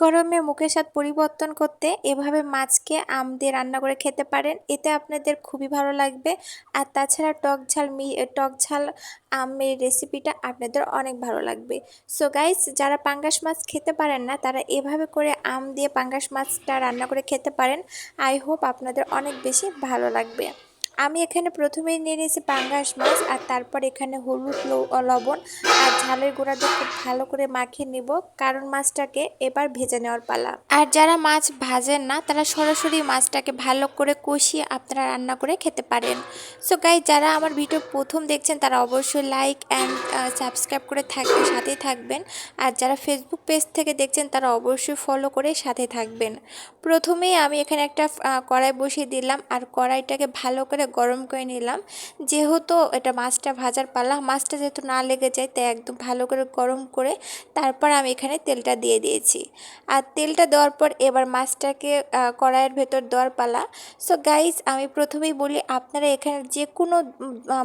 গরমে মুখের স্বাদ পরিবর্তন করতে এভাবে মাছকে আম দিয়ে রান্না করে খেতে পারেন। এতে আপনাদের খুবই ভালো লাগবে। আর তাছাড়া টক ঝাল টক ঝাল আমের রেসিপিটা আপনাদের অনেক ভালো লাগবে। সো গাইস যারা পাঙ্গাস মাছ খেতে পারেন না, তারা এভাবে করে আম দিয়ে পাঙ্গাস মাছটা রান্না করে খেতে পারেন। আই হোপ আপনাদের অনেক বেশি ভালো লাগবে। আমি এখানে প্রথমেই নিয়ে নিয়েছি পাঙ্গাস মাছ আর তারপর এখানে হলুদ লবণ আর ঝালের গুঁড়া দিয়ে খুব ভালো করে মাখিয়ে নিব কারণ মাছটাকে এবার ভেজে নেওয়ার পালা। আর যারা মাছ ভাজেন না, তারা সরাসরি মাছটাকে ভালো করে কষিয়ে আপনারা রান্না করে খেতে পারেন। সো গাই যারা আমার ভিডিও প্রথম দেখছেন, তারা অবশ্যই লাইক অ্যান্ড সাবস্ক্রাইব করে থাকবে সাথেই থাকবেন। আর যারা ফেসবুক পেজ থেকে দেখছেন, তারা অবশ্যই ফলো করে সাথে থাকবেন। প্রথমেই আমি এখানে একটা কড়াই বসিয়ে দিলাম আর কড়াইটাকে ভালো করে করে গরম করে নিলাম। যেহেতু এটা মাছটা ভাজার পালা, মাছটা যেহেতু না লেগে যায়, তাই একদম ভালো করে গরম করে তারপর আমি এখানে তেলটা দিয়ে দিয়েছি। আর তেলটা দেওয়ার পর এবার মাছটাকে কড়াইয়ের ভেতর দেওয়ার পালা। সো গাইজ আমি প্রথমেই বলি, আপনারা এখানে যে কোনো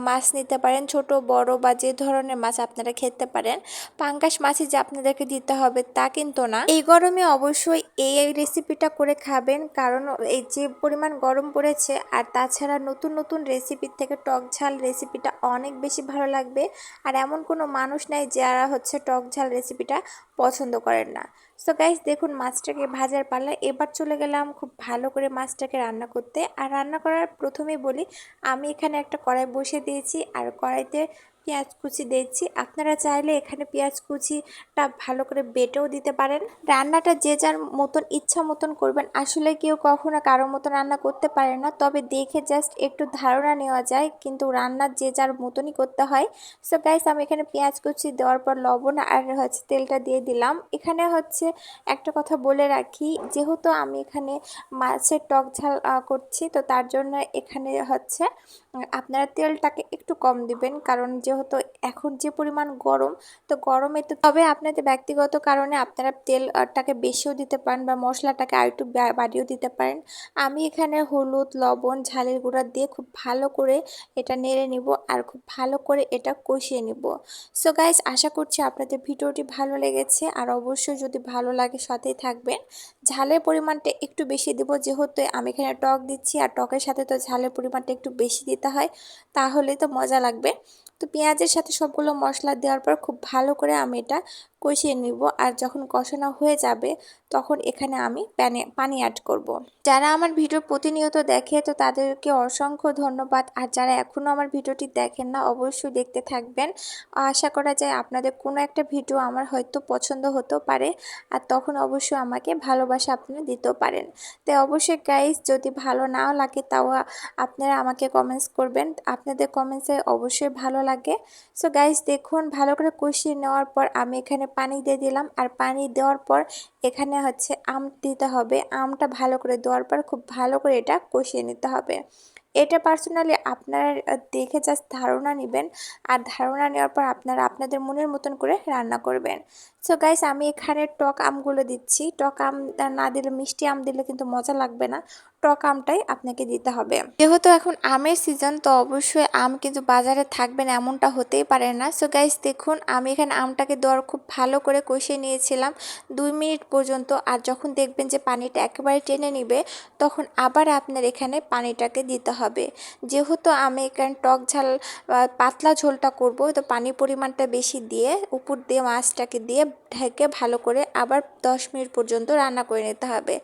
মাছ নিতে পারেন, ছোট, বড় বা যে ধরনের মাছ আপনারা খেতে পারেন। পাঙ্গাস মাছই যে আপনাদেরকে দিতে হবে তা কিন্তু না। এই গরমে অবশ্যই এই রেসিপিটা করে খাবেন, কারণ এই যে পরিমাণ গরম পড়েছে, আর তাছাড়া নতুন নতুন নতুন রেসিপির থেকে টক ঝাল রেসিপিটা অনেক বেশি ভালো লাগবে। আর এমন কোনো মানুষ নাই যারা হচ্ছে টক ঝাল রেসিপিটা পছন্দ করেন না। সো গাইস দেখুন মাছটাকে ভাজার পাল্লা। এবার চলে গেলাম খুব ভালো করে মাছটাকে রান্না করতে। আর রান্না করার প্রথমেই বলি, আমি এখানে একটা কড়াই বসিয়ে দিয়েছি। আর কড়াইতে পেঁয়াজ কুচি দিচ্ছি। আপনারা চাইলে এখানে পেঁয়াজ কুচিটা ভালো করে বেটেও দিতে পারেন। রান্নাটা যে যার মতন ইচ্ছা মতন করবেন। আসলে কেউ কখনো কারও মতন রান্না করতে পারে না, তবে দেখে জাস্ট একটু ধারণা নেওয়া যায়, কিন্তু রান্না যে যার মতনই করতে হয়। সো গাইস আমি এখানে পেঁয়াজ কুচি দেওয়ার পর লবণ আর হচ্ছে তেলটা দিয়ে দিলাম। এখানে হচ্ছে একটা কথা বলে রাখি, যেহেতু আমি এখানে মাছের টক ঝাল করছি, তো তার জন্য এখানে হচ্ছে আপনারা তেলটাকে একটু কম দিবেন। কারণ যেহেতু এখন যে পরিমাণ গরম, তো গরমে তো তবে আপনাদের ব্যক্তিগত কারণে আপনারা তেলটাকে বেশিও দিতে পারেন বা মশলাটাকে আরেকটু বাড়িয়েও দিতে পারেন। আমি এখানে হলুদ, লবণ, ঝালের গুঁড়া দিয়ে খুব ভালো করে এটা নেড়ে নিব আর খুব ভালো করে এটা কষিয়ে নিব। সো গাইস আশা করছি আপনাদের ভিডিওটি ভালো লেগেছে আর অবশ্যই যদি ভালো লাগে সাথেই থাকবেন। ঝালের পরিমাণটা একটু বেশি দেবো, যেহেতু আমি এখানে টক দিচ্ছি আর টকের সাথে তো ঝালের পরিমাণটা একটু বেশি দিতে হয়, তাহলে তো মজা লাগবে। তো পেঁয়াজের সাথে সবগুলো মশলা দেওয়ার পর খুব ভালো করে আমি এটা কষিয়ে নিব। আর যখন কষানো হয়ে যাবে, তখন এখানে আমি প্যানে, পানি অ্যাড করব। যারা আমার ভিডিও প্রতিনিয়ত দেখে, তো তাদেরকে অসংখ্য ধন্যবাদ। আর যারা এখনও আমার ভিডিওটি দেখেন না, অবশ্যই দেখতে থাকবেন। আশা করা যায় আপনাদের কোনো একটা ভিডিও আমার হয়তো পছন্দ হতেও পারে। আর তখন অবশ্যই আমাকে ভালোবাসা আপনারা দিতেও পারেন। তাই অবশ্যই গাইজ যদি ভালো নাও লাগে, তাও আপনারা আমাকে কমেন্টস করবেন। আপনাদের কমেন্টসে অবশ্যই ভালো লাগে। সো গাইস দেখুন, ভালো করে কষিয়ে নেওয়ার পর আমি এখানে পানি দিয়ে দিলাম। আর পানি দেওয়ার পর এখানে হচ্ছে আম দিতে হবে। আমটা ভালো করে দেওয়ার পর খুব ভালো করে এটা কষিয়ে নিতে হবে। এটা পার্সোনালি আপনারা দেখে জাস্ট ধারণা নেবেন। আর ধারণা নেওয়ার পর আপনারা আপনাদের মনের মতন করে রান্না করবেন। সো গাইস আমি এখানে টক আমগুলো দিচ্ছি। টক আম না দিলে, মিষ্টি আম দিলে কিন্তু মজা লাগবে না। টক আমটাই আপনাকে দিতে হবে। যেহেতু এখন আমের সিজন তো অবশ্যই আম কিন্তু বাজারে থাকবে না, এমনটা হতেই পারে না। সো গাইস দেখুন, আমি এখানে আমটাকে দেওয়ার খুব ভালো করে কষিয়ে নিয়েছিলাম দুই মিনিট পর্যন্ত। আর যখন দেখবেন যে পানিটা একেবারে টেনে নিবে, তখন আবার আপনার এখানে পানিটাকে দিতে হবে। যেহেতু আমি এখানে টক ঝাল পাতলা ঝোলটা করব, তো পানি পরিমাণটা বেশি দিয়ে, উপর দিয়ে মাছটাকে দিয়ে ঢেকে ভালো করে আবার দশ মিনিট পর্যন্ত রান্না করে নিতে হবে।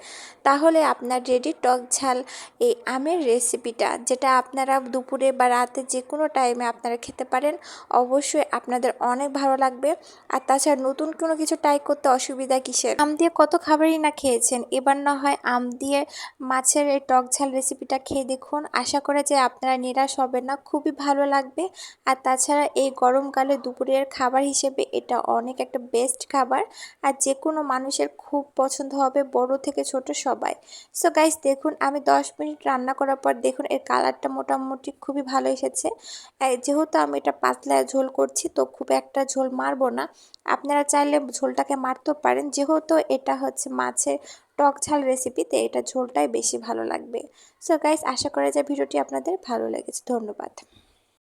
তাহলে আপনার রেডি টক ঝাল এই আমের রেসিপিটা যেটা আপনারা দুপুরে বা রাতে যে কোনো টাইমে আপনারা খেতে পারেন, অবশ্যই আপনাদের অনেক ভালো লাগবে। আর তাছাড়া নতুন কোনো কিছু ট্রাই করতে অসুবিধা কিসের? আম দিয়ে কত খাবারই না খেয়েছেন, এবার না হয় আম দিয়ে মাছের এই টক ঝাল রেসিপিটা খেয়ে দেখুন। আশা করে যে আপনারা নিরাশ হবে না, খুবই ভালো লাগবে। আর তাছাড়া এই গরমকালে দুপুরের খাবার হিসেবে এটা অনেক একটা বেস্ট খাবার আর যে কোনো মানুষের খুব পছন্দ হবে বড় থেকে ছোট সবাই। সো গাইস দেখুন, আমি 10 মিনিট রান্না করার পর দেখুন, এর কালারটা মোটামুটি খুবই ভালো এসেছে। যেহেতু আমি এটা পাতলা ঝোল করছি, তো খুব একটা ঝোল মারবো না। আপনারা চাইলে ঝোলটাকে মারতেও পারেন, যেহেতু এটা হচ্ছে মাছের টক ঝাল রেসিপিতে এটা ঝোলটাই বেশি ভালো লাগবে। সো গাইস আশা করা যায় ভিডিওটি আপনাদের ভালো লেগেছে। ধন্যবাদ।